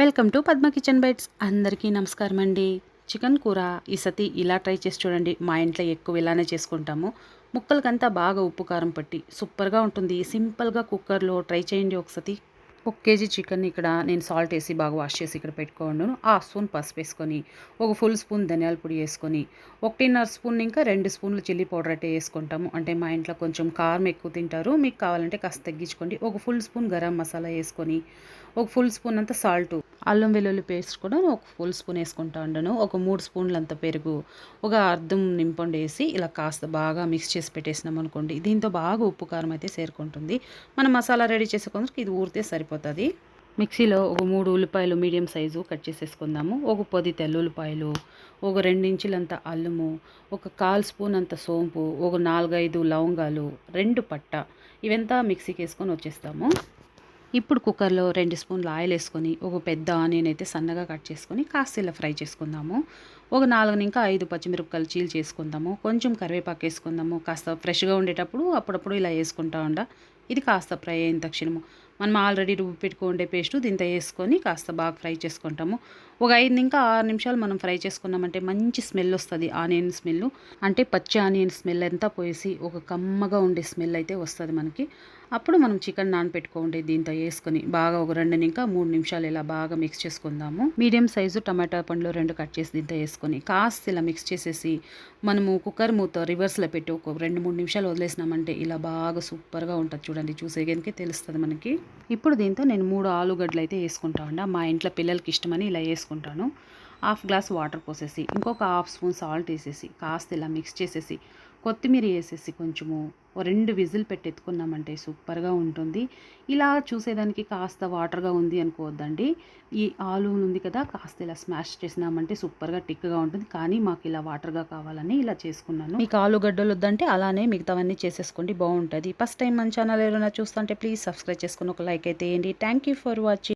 Welcome to Padma kitchen bites. అందరికీ నమస్కారం అండి. చికెన్ కూర ఈ సతి ఇలా ట్రై చేసి చూడండి. మా ఇంట్లో ఎక్కువ ఇలానే చేసుకుంటాము. ముక్కలకంతా బాగా ఉప్పు కారం పట్టి సూపర్గా ఉంటుంది. సింపుల్గా కుక్కర్లో ట్రై చేయండి ఒకసారి. ఒక కేజీ చికెన్ ఇక్కడ నేను సాల్ట్ వేసి బాగా వాష్ చేసి ఇక్కడ పెట్టుకోండు ఆ స్పూన్ పసుపు వేసుకొని ఒక ఫుల్ స్పూన్ ధనియాల పొడి వేసుకొని ఒకటిన్నర స్పూన్ ఇంకా రెండు స్పూన్లు చిల్లీ పౌడర్ అయితే వేసుకుంటాము. అంటే మా ఇంట్లో కొంచెం కారం ఎక్కువ తింటారు. మీకు కావాలంటే కాస్త తగ్గించుకోండి. ఒక ఫుల్ స్పూన్ గరం మసాలా వేసుకొని ఒక ఫుల్ స్పూన్ అంత సాల్ట్ అల్లం వెల్లుల్లి పేస్ట్ కూడా ఒక ఫుల్ స్పూన్ వేసుకుంటా ఉండను. ఒక మూడు స్పూన్లు అంత పెరుగు ఒక అర్ధం నింపండి వేసి ఇలా కాస్త బాగా మిక్స్ చేసి పెట్టేసినాం అనుకోండి దీంతో బాగా ఉప్పు కారం అయితే చేరుకుంటుంది. మనం మసాలా రెడీ చేసుకుందరికి ఇది ఊరితే సరిపోతుంది. మిక్సీలో ఒక మూడు ఉల్లిపాయలు మీడియం సైజు కట్ చేసేసుకుందాము. ఒక పది తెల్లుల్లిపాయలు ఒక రెండించులంత అల్లము ఒక కాల్ స్పూన్ అంత సోంపు ఒక నాలుగైదు లవంగాలు రెండు పట్ట ఇవంతా మిక్సీకి వేసుకొని వచ్చేస్తాము. ఇప్పుడు కుక్కర్లో రెండు స్పూన్లు ఆయిల్ వేసుకొని ఒక పెద్ద ఆనియన్ అయితే సన్నగా కట్ చేసుకొని కాస్త ఇలా ఫ్రై చేసుకుందాము. ఒక నాలుగు ఇంకా ఐదు పచ్చిమిరపకాయలు చీల్ చేసుకుందాము. కొంచెం కరివేపాకు వేసుకుందాము. కాస్త ఫ్రెష్గా ఉండేటప్పుడు అప్పుడప్పుడు ఇలా వేసుకుంటా ఉండ. ఇది కాస్త ఫ్రై అయిన తక్షణము. మనం ఆల్రెడీ రుబ్బు పెట్టుకుండే పేస్ట్ దీంతో వేసుకొని కాస్త బాగా ఫ్రై చేసుకుంటాము. ఒక ఐదు ఇంకా ఆరు నిమిషాలు మనం ఫ్రై చేసుకున్నామంటే మంచి స్మెల్ వస్తుంది. ఆనియన్ స్మెల్ అంటే పచ్చి ఆనియన్ స్మెల్ అంతా పోసి ఒక కమ్మగా ఉండే స్మెల్ అయితే వస్తుంది మనకి. అప్పుడు మనం చికెన్ నానపెట్టుకోండి. దీంతో వేసుకొని బాగా ఒక రెండు ఇంకా మూడు నిమిషాలు ఇలా బాగా మిక్స్ చేసుకుందాము. మీడియం సైజు టమాటా పండ్లు రెండు కట్ చేసి దీంతో వేసుకొని కాస్త ఇలా మిక్స్ చేసేసి మనము కుక్కర్ మూత రివర్స్లో పెట్టి ఒక రెండు మూడు నిమిషాలు వదిలేసినామంటే ఇలా బాగా సూపర్గా ఉంటుంది చూడండి చూసే తెలుస్తుంది మనకి. ఇప్పుడు దీంతో నేను మూడు ఆలుగడ్డలు అయితే వేసుకుంటా ఉండ మా ఇంట్లో పిల్లలకి ఇష్టమని ఇలా వేసుకుంటాను. హాఫ్ గ్లాస్ వాటర్ పోసేసి ఇంకొక హాఫ్ స్పూన్ సాల్ట్ వేసేసి కాస్త ఇలా మిక్స్ చేసేసి కొత్తిమీర వేసేసి కొంచెము రెండు విజిల్ పెట్టి ఎత్తుకున్నామంటే సూపర్గా ఉంటుంది. ఇలా చూసేదానికి కాస్త వాటర్గా ఉంది అనుకోవద్దండి. ఈ ఆలు ఉంది కదా కాస్త ఇలా స్మాష్ చేసినామంటే సూపర్గా టిక్గా ఉంటుంది. కానీ మాకు ఇలా వాటర్గా కావాలని ఇలా చేసుకున్నాను. మీకు ఆలుగడ్డలు వద్దంటే అలానే మిగతావన్నీ చేసేసుకోండి బాగుంటుంది. ఫస్ట్ టైం మన ఛానల్ ఏమైనా చూస్తుంటే ప్లీజ్ సబ్స్క్రైబ్ చేసుకుని ఒక లైక్ అయితే వేయండి. Thank you for watching